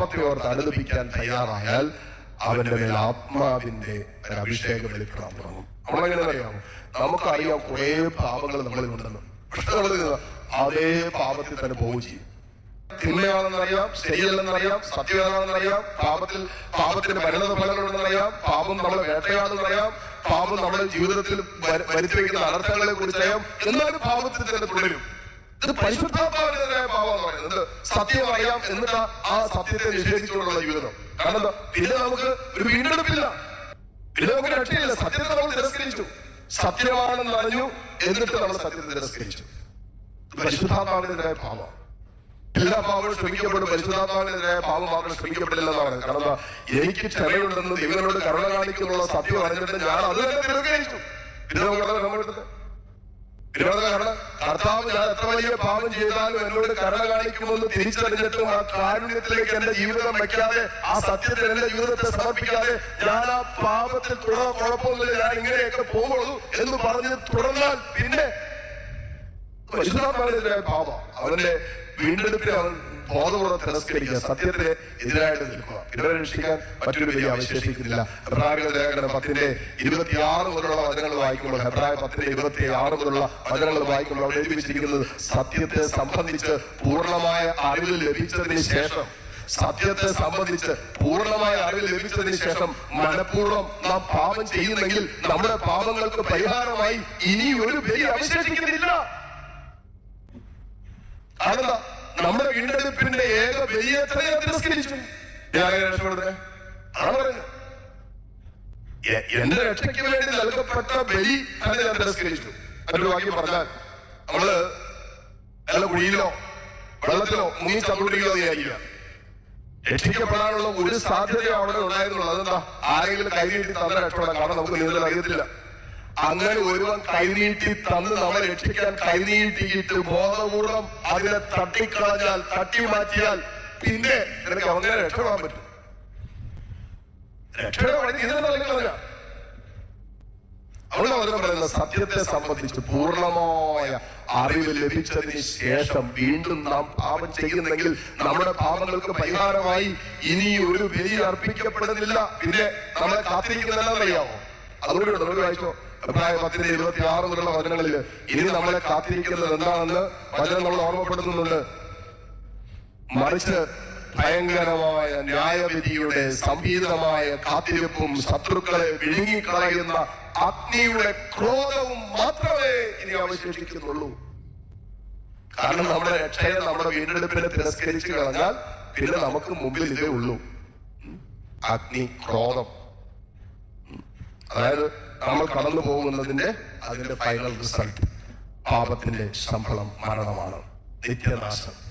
പാപത്തെ ഓർത്ത് അനുദപിക്കാൻ തയ്യാറായാൽ അവന്റെ മേൽ ആത്മാവിന്റെ ഒരു അഭിഷേകം വെളിപ്പെടാൻ തുടങ്ങും. നമ്മളെങ്ങനെ അറിയാമോ? നമുക്കറിയാം കുറെ പാപങ്ങൾ നമ്മളിൽ ഉണ്ടെന്ന്. പക്ഷെ അതേ പാപത്തിൽ തന്നെ പോവുകയും ചെയ്യും. തിന്മയാണെന്നറിയാം ശരിയല്ലെന്നറിയാം സത്യമാണെന്നറിയാം പാപത്തിൽ പാപത്തിന്റെ പരിണത ഫലങ്ങളുണ്ടെന്നറിയാം പാപം നമ്മളെ വേട്ടയാണെന്നറിയാം പാപം നമ്മുടെ ജീവിതത്തിൽ വര- വരുത്തി വയ്ക്കുന്ന അനർത്ഥങ്ങളെ കുറിച്ചറിയാം എന്നാലും പാപത്തിൽ തന്നെ തുടരും. ഇത് പരിശുദ്ധാത്മാവിനെതിരായ എന്ന് പറയുന്നത് സത്യം അറിയാം എന്നിട്ട് ആ- സത്യത്തെ നിഷേധിച്ചുകൊണ്ടുള്ള ജീവിതം. കാരണം പിന്നെ നമുക്ക് ഒരു വീണ്ടെടുപ്പില്ല. പിന്നെ നമുക്ക് രക്ഷയില്ല. സത്യത്തെ നമ്മൾ തിരസ്കരിച്ചു. സത്യമാണെന്ന് അറിഞ്ഞു എന്നിട്ട് നമ്മൾ സത്യത്തെ തിരസ്കരിച്ചു. പരിശുദ്ധാത്മാവിനെതിരായ പാപം. എല്ലാ പാവങ്ങളും ക്ഷമിക്കപ്പെടും. പരിശുദ്ധാത്മാവിനെതിരായ പാവം മാത്രം ക്ഷമിക്കപ്പെടില്ലെന്നാണ് പറയുന്നത്. കാരണം എനിക്ക് ക്ഷമയുണ്ടെന്ന് ദൈവനോട് കരുണ കാണിക്കുന്നുള്ള സത്യം അറിഞ്ഞിട്ട് ഞാൻ അത് തന്നെ തിരസ്കരിച്ചു. പിന്നെ നമുക്ക് കരുണ കർത്താവ് ഞാൻ എത്ര വലിയ പാപം ചെയ്താലും എന്നോട് കരുണ കാണിക്കുമെന്ന് തിരിച്ചറിഞ്ഞിട്ടും ആ കാരുണ്യത്തിലേക്ക് എന്റെ ജീവിതം വെക്കാതെ ആ സത്യത്തിൽ എന്റെ ജീവിതത്തെ സമർപ്പിക്കാതെ ഞാൻ ആ പാപത്തിൽ തുടർന്ന കുഴപ്പമൊന്നുമില്ല ഞാൻ ഇങ്ങനെയൊക്കെ പോകുള്ളൂ എന്ന് പറഞ്ഞ് തുടർന്നാൽ പിന്നെ പരിശുദ്ധാത്മാവിനെതിരായ പാപം. അവന്റെ വീണ്ടെടുപ്പിൽ അവൻ ബോധപൂർവം തിരസ്കരിക്കുക സത്യത്തിന് എതിരായിട്ട് നിൽക്കുക. ഇവരെ രക്ഷിക്കാൻ മറ്റൊരു വലിയ അവശേഷിക്കുന്നില്ല ഹെബ്രായരുടെ ലേഖനം പത്തിന്റെ ഇരുപത്തിയാറ് മുതലുള്ള വചനങ്ങൾ വായിക്കുമ്പോൾ ഹെബ്രായ പത്തിന്റെ ഇരുപത്തി ആറ് മുതലുള്ള വചനങ്ങൾ വായിക്കുമ്പോൾ അവിടെ എഴുതിവെച്ചിരിക്കുന്നത് സത്യത്തെ സംബന്ധിച്ച് പൂർണമായ അറിവ് ലഭിച്ചതിന് ശേഷം സത്യത്തെ സംബന്ധിച്ച് പൂർണമായ അറിവ് ലഭിച്ചതിന് ശേഷം മനഃപൂർവം നാം പാപം ചെയ്യുന്നെങ്കിൽ നമ്മുടെ പാപങ്ങൾക്ക് പരിഹാരമായി ഇനി ഒരു ബലി അവശേഷിക്കുന്നില്ല അതെന്താ നമ്മുടെ വീണ്ടെടുപ്പിന്റെ ഏക വലിയ തിരസ്കരിച്ചു. എന്റെ രക്ഷയ്ക്ക് വേണ്ടി നൽകപ്പെട്ട ബലി തന്നെ ഞാൻ തിരസ്കരിച്ചു. മറ്റൊരു വാക്യം പറഞ്ഞാൽ നമ്മൾ നല്ല കുഴിയിലോ വെള്ളത്തിലോ മുങ്ങി ചതുടിയിലോ വിചാരിക്കുക രക്ഷിക്കപ്പെടാനുള്ള ഒരു സാധ്യത അവിടെ ഉണ്ടായിരുന്നുള്ളൂ. അതെന്താ? ആരെങ്കിലും കൈ നീട്ടി തന്നെ രക്ഷപ്പെടാൻ കാരണം നമുക്ക് നീന്തൽ അറിയത്തില്ല. അങ്ങനെ ഒരുവൻ കൈനീട്ടി തന്ന് നമ്മൾ രക്ഷിക്കാൻ കൈനീട്ടിയിട്ട് ബോധപൂർവം അതിനെ തട്ടിക്കളഞ്ഞാൽ തട്ടി മാറ്റിയാൽ പിന്നെ നിനക്ക് അവനെ രക്ഷപ്പെടാൻ പറ്റും. സത്യത്തെ സംബന്ധിച്ച് പൂർണമായ അറിവ് ലഭിച്ചതിന് ശേഷം വീണ്ടും നാം പാപം ചെയ്യുന്നെങ്കിൽ നമ്മുടെ പാപങ്ങൾക്ക് പരിഹാരമായി ഇനി ഒരു ബലി അർപ്പിക്കപ്പെടുന്നില്ല. പിന്നെ നമ്മളെ കാത്തിരിക്കുന്നതെന്നറിയാമോ അതുകൊണ്ട് നമുക്ക് വായിച്ചോ അഭിപ്രായ പത്തിന്റെ ഇരുപത്തി ആറ് മുതലുള്ള വചനങ്ങളിൽ ഇനി നമ്മളെ കാത്തിരിക്കുന്നത് എന്താണെന്ന് വചനം നമ്മൾ ഓർമ്മപ്പെടുത്തുന്നുണ്ട് മറിച്ച് ഭയങ്കരമായ ന്യായവിധിയുടെ സംഭീതമായ കാത്തിരിപ്പും ശത്രുക്കളെ വിഴുങ്ങിക്കളയുന്ന അഗ്നിയുടെ ക്രോധവും മാത്രമേ ഇനി അവശേഷിക്കുന്നുള്ളൂ കാരണം നമ്മുടെ രക്ഷയെ നമ്മുടെ വീണ്ടെടുപ്പിനെ തിരസ്കരിച്ചു കളഞ്ഞാൽ പിന്നെ നമുക്ക് മുമ്പിൽ ഇതേ ഉള്ളൂ. അഗ്നി ക്രോധം. അതായത് നമ്മൾ കടന്നു പോകുന്നതിന്റെ അതിന്റെ ഫൈനൽ റിസൾട്ട് പാപത്തിന്റെ ശമ്പളം മരണമാണ്. നിത്യനാശം.